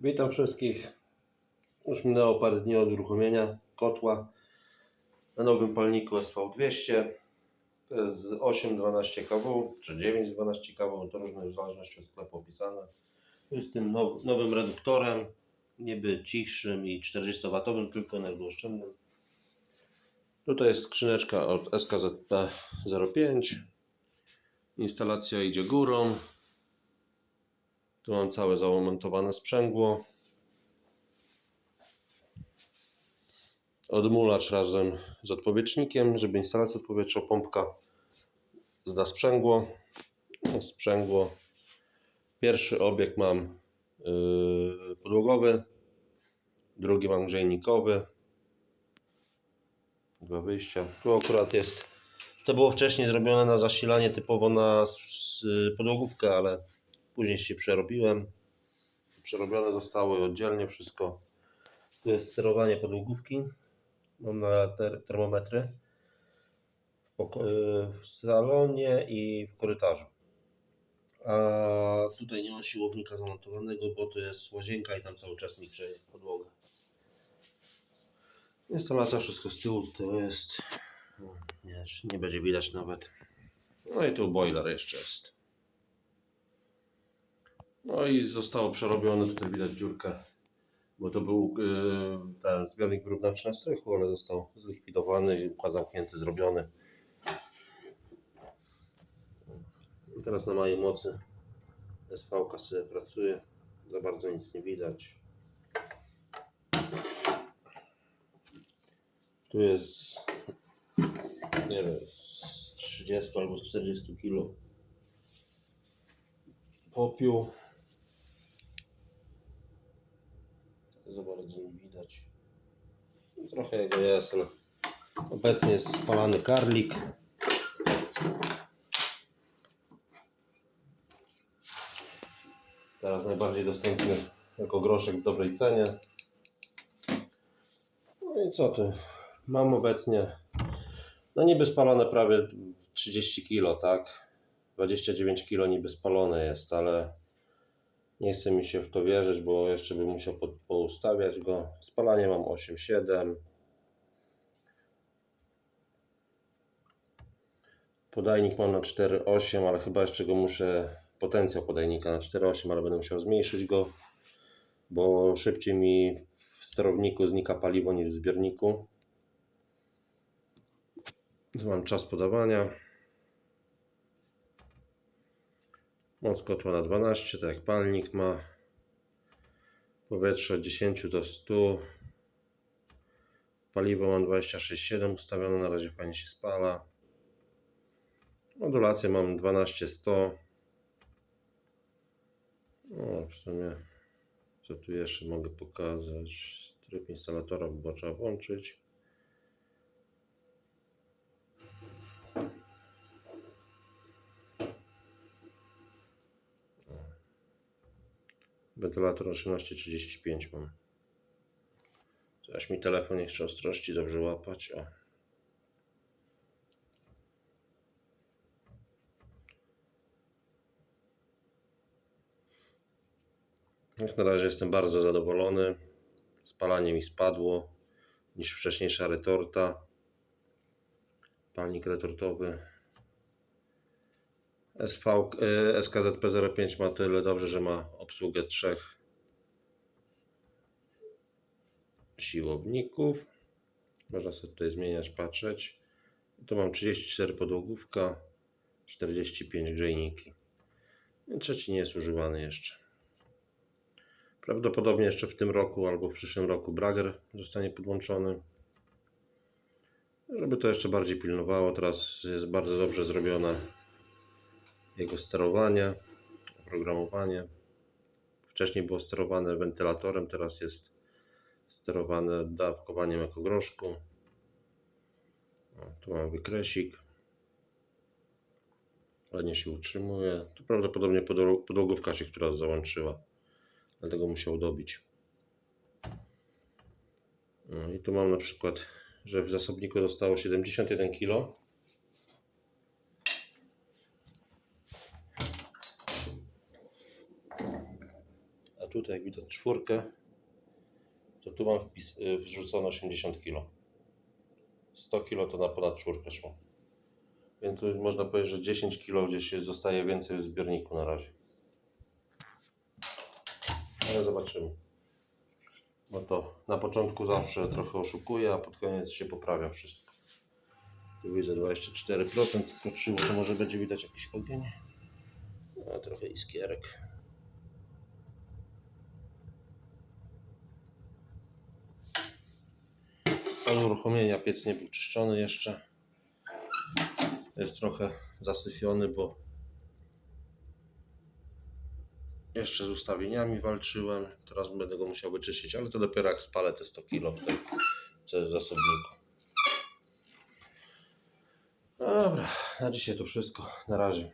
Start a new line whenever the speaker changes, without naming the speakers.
Witam wszystkich. Już minęło parę dni od uruchomienia kotła na nowym palniku SV200. To jest 8-12 kW, czy 9-12 kW, to różne w zależności od sklepu opisane. Z tym now, nowym reduktorem, niby cichszym i 40W, tylko energooszczędnym. Tutaj jest skrzyneczka od SKZP 05. Instalacja idzie górą. Tu mam całe zamontowane sprzęgło. Odmulacz razem z odpowietrznikiem, żeby instalacja powietrzopompka zda sprzęgło. No, sprzęgło. Pierwszy obieg mam yy, podłogowy, drugi mam grzejnikowy. Dwa wyjścia. Tu akurat jest. To było wcześniej zrobione na zasilanie typowo na s- podłogówkę, ale Później się przerobiłem. Przerobione zostało oddzielnie wszystko. Tu jest sterowanie podłogówki. Mam na ter termometry w, y, w salonie i w korytarzu. A tutaj nie ma siłownika zamontowanego, bo to jest łazienka i tam cały czas mi grzeje podłogę. Instalacja wszystko z tyłu to jest. no, Nie, nie będzie widać nawet. No i tu boiler jeszcze jest. No i zostało przerobione, tutaj widać dziurkę, bo to był yy, ten zbiornik wyrównawczy na strychu, ale został zlikwidowany i układ zamknięty zrobiony. I teraz na małej mocy SV sobie pracuje, za bardzo nic nie widać. Tu jest, nie wiem, z 30 albo z 40 kg popiół. Za bardzo nie widać. Trochę jego jest, ale obecnie jest spalany karlik. Teraz najbardziej dostępny jako groszek w dobrej cenie. No i co tu? Mam obecnie, no niby spalone prawie 30 kg, tak? 29 kg niby spalone jest, ale nie chce mi się w to wierzyć, bo jeszcze bym musiał po, poustawiać go. Spalanie mam 8,7. Podajnik mam na 4,8, ale chyba jeszcze go muszę, potencjał podajnika na 4,8, ale będę musiał zmniejszyć go, bo szybciej mi w sterowniku znika paliwo niż w zbiorniku. Tu mam czas podawania. Moc kotła na 12, tak jak palnik ma. Powietrze od 10 do 100. Paliwo mam 26,7 ustawione, na razie fajnie się spala. Modulację mam 12,100. O, w sumie, co tu jeszcze mogę pokazać? Tryb instalatora było trzeba włączyć. Wentylator 1835 mam. Aż mi telefon jeszcze ostrości dobrze łapać. O. Jak na razie jestem bardzo zadowolony. Spalanie mi spadło niż wcześniejsza retorta. Palnik retortowy. SV, y, SKZP 05 ma tyle dobrze, że ma obsługę trzech siłowników. Można sobie tutaj zmieniać, patrzeć. Tu mam 34 podłogówka, 45 grzejniki. Trzeci nie jest używany jeszcze. Prawdopodobnie jeszcze w tym roku albo w przyszłym roku Brager zostanie podłączony. Żeby to jeszcze bardziej pilnowało, teraz jest bardzo dobrze zrobione jego sterowanie, oprogramowanie. Wcześniej było sterowane wentylatorem, teraz jest sterowane dawkowaniem ekogroszku. O, tu mam wykresik. Ładnie się utrzymuje. Tu prawdopodobnie podło- podłogówka się która załączyła. Dlatego musiał dobić. No i tu mam na przykład, że w zasobniku zostało 71 kg. Tutaj jak widać czwórkę, to tu mam wpis, y, wrzucone 80 kg. 100 kg to na ponad czwórkę szło. Więc tu można powiedzieć, że 10 kg gdzieś zostaje więcej w zbiorniku na razie. Ale zobaczymy. Bo to na początku zawsze trochę oszukuje, a pod koniec się poprawia wszystko. Tu widzę 24% skoczyło, to może będzie widać jakiś ogień. A trochę iskierek. Od uruchomienia piec nie był czyszczony jeszcze. Jest trochę zasyfiony, bo jeszcze z ustawieniami walczyłem. Teraz będę go musiał wyczyścić, ale to dopiero jak spalę te 100 kg tutaj, co jest w zasobniku. Dobra, na dzisiaj to wszystko. Na razie.